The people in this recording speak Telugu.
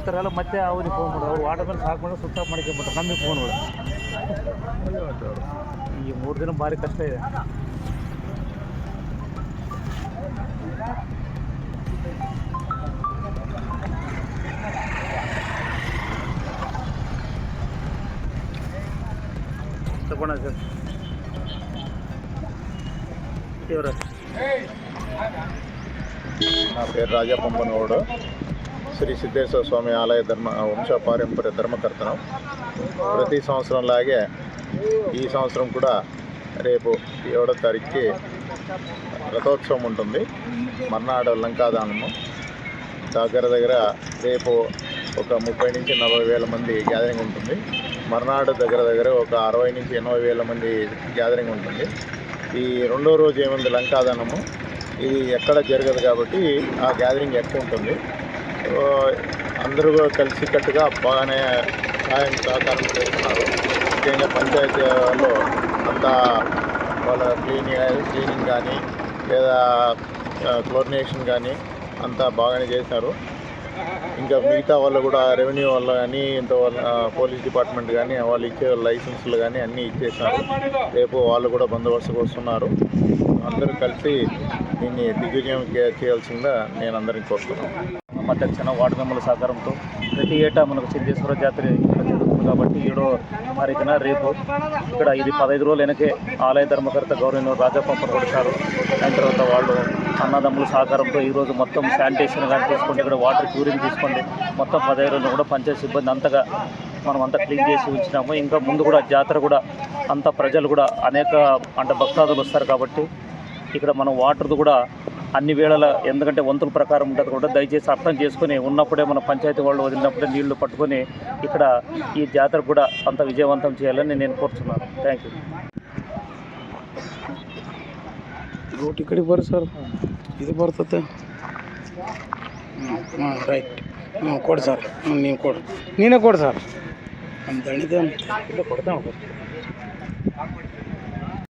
ಇರ್ತಾರಲ್ಲ ಮತ್ತೆ ಅವ್ರಿಗೆ ಫೋನ್ ಮಾಡೋದು ಅವ್ರು ವಾಟರ್ ಮೇಲೆ ಸಾಕು ಸ್ವಿಚ್ ಆಫ್ ಮಾಡ್ಕೊಂಬಿಟ್ರೆ ನಮಗೆ ಫೋನ್ಗಳು ಈ ಮೂರು ದಿನ ಭಾರಿ ಕಷ್ಟ ಇದೆ ತಗೊಂಡ ಸರ್ ಇವ್ರ నా పేరు రాజా పంపనోడు శ్రీ సిద్ధేశ్వర స్వామి ఆలయ ధర్మ వంశ పారంపర్య ధర్మకర్తనం. ప్రతి సంవత్సరం లాగే ఈ సంవత్సరం కూడా రేపు ఏడో తారీఖుకి రథోత్సవం ఉంటుంది. మర్నాడు లంకాదానము. దగ్గర దగ్గర రేపు ఒక ముప్పై నుంచి నలభై వేల మంది గ్యాదరింగ్ ఉంటుంది. మర్నాడు దగ్గర దగ్గర ఒక అరవై నుంచి ఎనభై వేల మంది గ్యాదరింగ్ ఉంటుంది. ఈ రెండో రోజు ఏముంది లంకాదానము? ఇది ఎక్కడ జరగదు కాబట్టి ఆ గ్యాదరింగ్ ఎక్కువ ఉంటుంది. అందరూ కలిసికట్టుగా బాగానే సహాయం సహకారం చేస్తున్నారు. ముఖ్యంగా పంచాయతీ వాళ్ళు అంతా వాళ్ళ క్లీనింగ్ క్లీనింగ్ కానీ లేదా క్లోరినేషన్ కానీ అంతా బాగానే చేశారు. ఇంకా మిగతా వాళ్ళు కూడా రెవెన్యూ వాళ్ళు కానీ ఇంత వాళ్ళ పోలీస్ డిపార్ట్మెంట్ కానీ వాళ్ళు ఇచ్చే లైసెన్సులు కానీ అన్నీ ఇచ్చేసారు రేపు వాళ్ళు కూడా బందోబస్తు వస్తున్నారు అందరూ కలిసి దీన్ని దిగ్విజయం చేయాల్సిందిగా నేను అందరిని కోరుతున్నాను. మధ్యక్షణ వార్డు మెంబర్ల సహకారంతో ప్రతి ఏటా మనకు సిద్ధేశ్వర జాతర జరుగుతుంది కాబట్టి ఏడో తారీఖున రేపు ఇక్కడ ఇది పదహైదు రోజులు వెనకే ఆలయ ధర్మకర్త గౌరవ రాజా కొడతారు దాని తర్వాత వాళ్ళు అన్నదమ్ముల సహకారంతో ఈరోజు మొత్తం శానిటేషన్ కానీ తీసుకోండి ఇక్కడ వాటర్ క్యూరింగ్ తీసుకోండి. మొత్తం పదహైదు రోజులు కూడా పంచాయతీ సిబ్బంది అంతగా మనం అంతా క్లీన్ చేసి ఉంచినాము. ఇంకా ముందు కూడా జాతర కూడా అంత ప్రజలు కూడా అనేక అంటే భక్తాదులు వస్తారు కాబట్టి ఇక్కడ మనం వాటర్ది కూడా అన్ని వేళల ఎందుకంటే వంతుల ప్రకారం ఉంటుంది కూడా దయచేసి అర్థం చేసుకుని ఉన్నప్పుడే మన పంచాయతీ వాళ్ళు వదిలినప్పుడే నీళ్ళు పట్టుకొని ఇక్కడ ఈ జాతర కూడా అంత విజయవంతం చేయాలని నేను కోరుతున్నాను థ్యాంక్ యూ రోడ్ ఇక్కడికి సార్. ఇది పడుతుంది. రైట్. కొడు సార్. నేను కొడు. నేనే కొడు సార్. అంత కొడతాం